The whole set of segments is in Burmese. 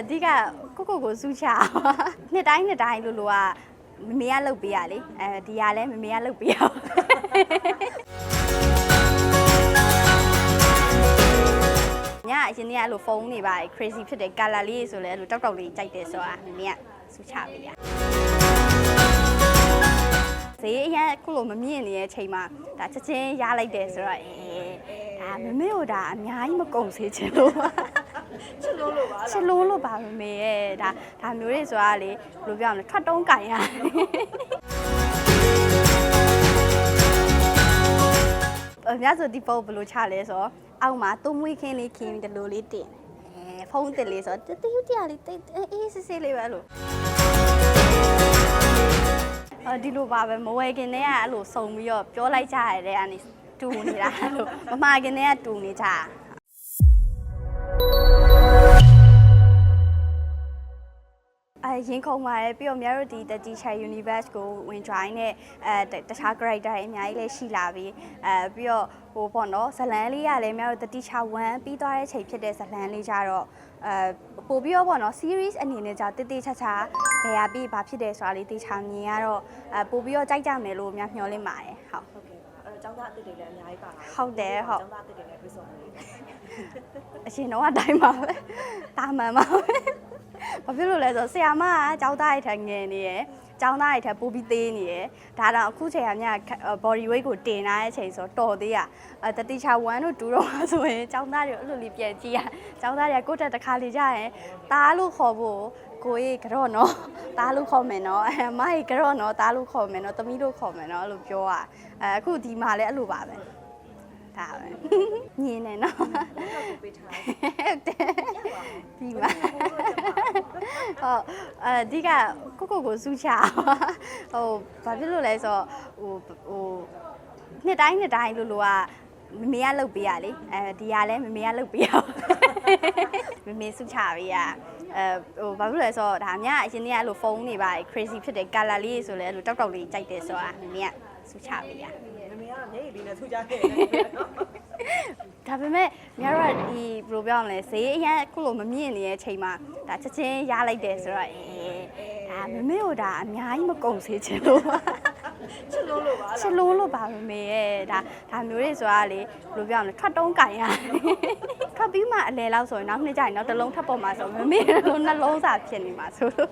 အဓိကကိုကိုကိုစူးချနှစ်တိုင်းနှစ်တိုင်းလိုလိုကမမေကလှုပ်ပေးရလေအဲဒီကလည်းမမေကလှုပ်ပေးရအောင်ညအရင်နေ့ကအဲ့လိုဖုန်းနေပါ crazy ဖြစ်တယ် color လေးဆိုလဲအဲ့လိုတောက်တောက်လေးကြိုက်တယ်ဆိုတာမမေကစူးချပေးရဈေးအရင်ခုလိုမမြင့်နေတဲ့အချိန်မှာဒါချက်ချင်းရလိုက်တယ်ဆိုတော့အဲဒါမမေတို့ဒါအများကြီးမကုန်စေချင်လို့ပါ ချစ်လို့လို့ပါချစ်လို့လို့ပါမမေရဲ့ဒါဒါမျိုးတွေဆိုတာလေဘယ်လိုပြောရမလဲထွက်တုံးကင်ရအများဆိုဒီပုံဘယ်လိုချလဲဆိုတော့အောက်မှာသုံးမွေးခင်းလေးခင်းပြီးဒီလိုလေးတင်အဲဖုန်းတင်လေးဆိုတော့တတူတရလေးတိတ်အေးစစ်စစ်လေးပဲအဲ့လိုအဲဒီလိုပါပဲမဝယ်ခင်တည်းကအဲ့လိုစုံပြီးတော့ပြောလိုက်ကြရတဲ့ကနေတူနေတာအဲ့လိုမမှာခင်တည်းကတူနေကြ ရင်ခုန်ပါတယ်ပြီးတော့များတို့ဒီ The Teacher Universe ကိုဝင် join နဲ့အဲတခြား character တွေအများကြီးလည်းရှိလာပြီအဲပြီးတော့ဟိုပေါ့နော်ဇလန်းလေးကလည်းများတို့ The Teacher 1ပြီးသွားတဲ့ချိန်ဖြစ်တဲ့ဇလန်းလေးကြတော့အဲပို့ပြီးတော့ပေါ့နော် series အနေနဲ့じゃတိတိချာချာဘယ်ဟာပြီးဘာဖြစ်တယ်ဆိုတာလေးတေချာမြင်ရတော့အဲပို့ပြီးတော့ကြိုက်ကြမယ်လို့များမျှော်လင့်ပါတယ်ဟုတ် ဟုတ်ကဲ့အဲ့တော့ចောင်းသားအစ်စ်တွေလည်းအများကြီးပါလာ ဟုတ်တယ်ဟုတ် ចောင်းသားအစ်စ်တွေလည်းပြေဆုံးနေတယ် အရှင်တော့အတိုင်းပါပဲတာမန်ပါပဲ ဘာဖြစ်လို့လဲဆိုတော့ဆရာမကကျောင်းသားရဲ့ထက်ငယ်နေရယ်ကျောင်းသားရဲ့ထက်ပိုပြီးသေးနေရယ်ဒါတော့အခုချိန်ကမြ body weight ကိုတင်လာတဲ့အချိန်ဆိုတော့တော်သေးရအဲတတိချာ1တို့2တော့ဆိုရင်ကျောင်းသားတွေအဲ့လိုလေးပြန်ကြည့်ရကျောင်းသားတွေကကိုယ့်တက်တစ်ခါလေကြရင်တားလို့ခေါ်ဖို့ကိုကြီးကတော့နော်တားလို့ခေါ်မယ်နော်အဲမကြီးကတော့နော်တားလို့ခေါ်မယ်နော်သမီးလို့ခေါ်မယ်နော်အဲ့လိုပြောอ่ะအဲအခုဒီမှာလည်းအဲ့လိုပါပဲဒါပဲညင်းနေနော်ဟုတ်ပေးထားတယ်ဟုတ်တယ်ပြီးပါ ဟုတ်အဓိကကိုကိုကိုစူးချဟိုဘာဖြစ်လို့လဲဆိုတော့ဟိုဟိုနှစ်တိုင်းနှစ်တိုင်းလိုလိုကမမေကလှုပ်ပေးရလေအဲဒီကလည်းမမေကလှုပ်ပေးရအောင်မမေစူးချပေးရအဲဟိုဘာဖြစ်လို့လဲဆိုတော့ဒါမြအရင်နေ့ကအဲ့လိုဖုန်းနေပါ crazy ဖြစ်တယ် color လေးဆိုလဲအဲ့လိုတောက်တောက်လေးကြိုက်တယ်ဆိုတာမမေကစူးချပေးရမမေကမျက်ရည်လေးနဲ့ထူကြခဲ့တယ်နော်ဒါ ပေမဲ့များတော့ဒီဘယ်လိုပြောရမလဲဈေးအရင်ခုလိုမမြင့်နေတဲ့အချိန်မှာဒါချက်ချင်းရလိုက်တယ်ဆိုတော့အဲဒါမမေတို့ဒါအများကြီးမကုန်စေချင်လို့ပါချစ်လို့လို့ပါချစ်လို့လို့ပါမမေရဲ့ဒါဒါမျိုးတွေဆိုတာလေဘယ်လိုပြောရမလဲထွက်တုံးကင်ရထွက်ပြီးမှအလဲလောက်ဆိုရင်နောက်နှစ်ကျရင်နောက်တစ်လုံးထပ်ပေါ်မှာဆိုမမေတို့နှလုံးစာဖြစ်နေမှာဆိုလို့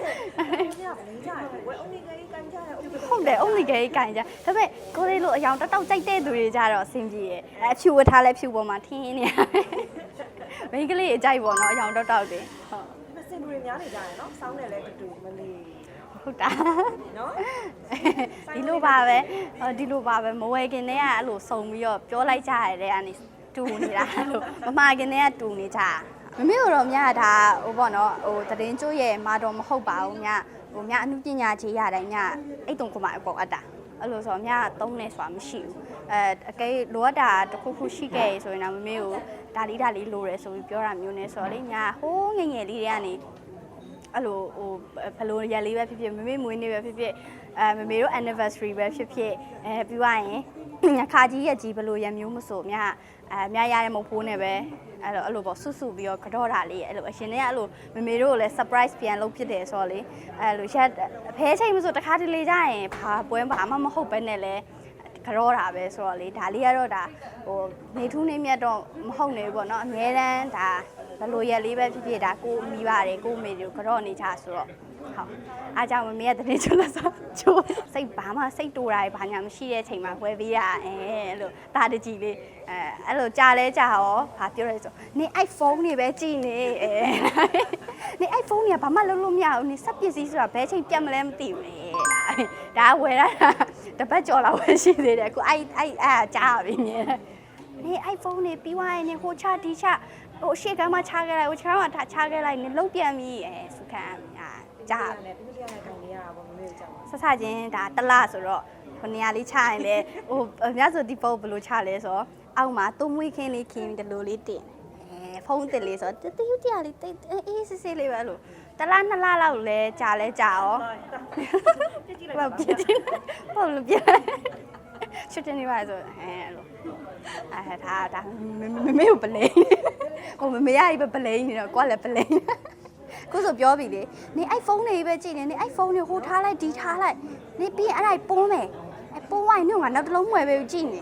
မင်းကမင်းကြတယ်ဝဲအုံနေကြီးကန်ကြတယ်အုံနေဟုတ်တယ်အုံလီကေကင်ကြဒါပေမဲ့ကိုလေးလိုအယောင်တောက်တောက်ကြိုက်တဲ့သူတွေကြတော့အဆင်ပြေရဲ့အဲအဖြူဝတ်ထားလဲဖြူပေါ်မှာထင်းနေရမိန်းကလေးအကြိုက်ပေါ့နော်အယောင်တောက်တောက်တယ်ဟုတ်မစင်တွေများနေကြတယ်နော်စောင်းတယ်လည်းတူတူမလေးဟုတ်တာနော်ဒီလိုပါပဲဟောဒီလိုပါပဲမဝယ်ခင်တည်းကအဲ့လိုစုံပြီးတော့ပြောလိုက်ကြရတဲ့ကနေတူနေတာအဲ့လိုမမှာခင်တည်းကတူနေကြ မမေတို့တော့မြကဒါဟိုပေါ့နော်ဟိုတရင်ကျိုးရဲ့မာတော့မဟုတ်ပါဘူးမြဟိုမြအမှုပညာကြီးရတိုင်းမြအိတ်တုံကမအပေါ်အပ်တာအဲ့လိုဆိုတော့မြသုံးနေဆိုတာမရှိဘူးအဲအကဲလိုအပ်တာတစ်ခုခုရှိခဲ့ဆိုရင်တော့မမေကိုဒါလေးဒါလေးလိုတယ်ဆိုပြီးပြောတာမျိုးနဲ့ဆိုတော့လေမြဟိုးငယ်ငယ်လေးတွေကနေအဲ့လိုဟိုဘယ်လိုရက်လေးပဲဖြစ်ဖြစ်မမေမွေးနေ့ပဲဖြစ်ဖြစ် အဲမမေတို့ anniversary ပဲဖြစ်ဖြစ်အဲပြီးသွားရင်ခါကြီးရက်ကြီးဘယ်လိုရက်မျိုးမဆိုမြအဲမြရတဲ့မုတ်ဖိုးနဲ့ပဲအဲ့လိုအဲ့လိုပေါ့ဆွဆွပြီးတော့ကြော့တာလေးအဲ့လိုအရှင်တွေကအဲ့လိုမမေတို့ကိုလည်း surprise ပြန်လုပ်ဖြစ်တယ်ဆိုတော့လေအဲ့လိုရက်အဖဲချိန်မဆိုတခါတလေကြရင်ဘာပွဲဘာမှမဟုတ်ပဲနဲ့လဲကြောတာပဲဆိုတော့လေဒါလေးကတော့ဒါဟိုနေထူးနေမြတ်တော့မဟုတ်နေဘူးပေါ့နော်အများတန်းဒါဘယ်လိုရက်လေးပဲဖြစ်ဖြစ်ဒါကိုမိပါတယ်ကိုမေတို့ကြောနေချဆိုတော့ ဟုတ်အားကြောင့်မမေကတနေ့ချလို့ဆိုချိုးစိတ်ဘာမှစိတ်တူတာဘာညာမရှိတဲ့အချိန်မှာဝယ်ပေးရအဲအဲ့လိုတာတကြီးလေးအဲအဲ့လိုကြာလဲကြာရောဘာပြောရဲဆိုနေ iPhone နေပဲကြည်နေအဲနေ iPhone နေကဘာမှလုပ်လို့မရဘူးနေစက်ပစ္စည်းဆိုတာဘယ်ချိန်ပြတ်မလဲမသိဘူးလေဒါဝယ်ရတာတပတ်ကျော်လောက်ပဲရှိသေးတယ်အခုအဲ့အဲ့အဲ့ကြားပြီမြင်တယ်နေ iPhone နေပြီးသွားရင်နေဟိုချဒီချဟိုရှေ့ကမ်းမှာချခဲ့လိုက်ဟိုချမ်းမှာထားချခဲ့လိုက်နေလုံးပြန်ပြီအဲစကန် အာကြားတယ်တူတူရနဲ့ခံနေရတာပေါ့မမေကြောက်ဆက်ဆချင်းဒါတလဆိုတော့ခொနေရာလေးချရင်လေဟိုအများဆိုဒီပုံဘယ်လိုချလဲဆိုတော့အောက်မှာသုံးမွေးခင်းလေးခင်းပြီးဒီလိုလေးတင်အဲဖုန်းတင်လေးဆိုတော့တတူတရလေးတိတ်အေးစစ်စစ်လေးပဲလို့တလားနှစ်လားလောက်လဲကြာလဲကြာရောပြစ်ကြည့်ဘာလိုက်ပါပြစ်တင်ဘာလို့ပြစ်ချစ်တင်နေပါဆိုအဲအဲ့လိုအဲဒါဒါမမမေကိုပလိန်ဟိုမမေရကြီးပဲပလိန်နေတော့ကိုကလည်းပလိန် ကိုဆိုပြောပြီလေနေအိုက်ဖုန်းတွေပဲကြည့်နေနေအိုက်ဖုန်းတွေဟိုထားလိုက်ဒီထားလိုက်နေပြီးရင်အဲ့ဒါပုံးမယ်အဲပုံးဝိုင်းညငါနောက်တစ်လုံးမွယ်ပဲကြည့်နေ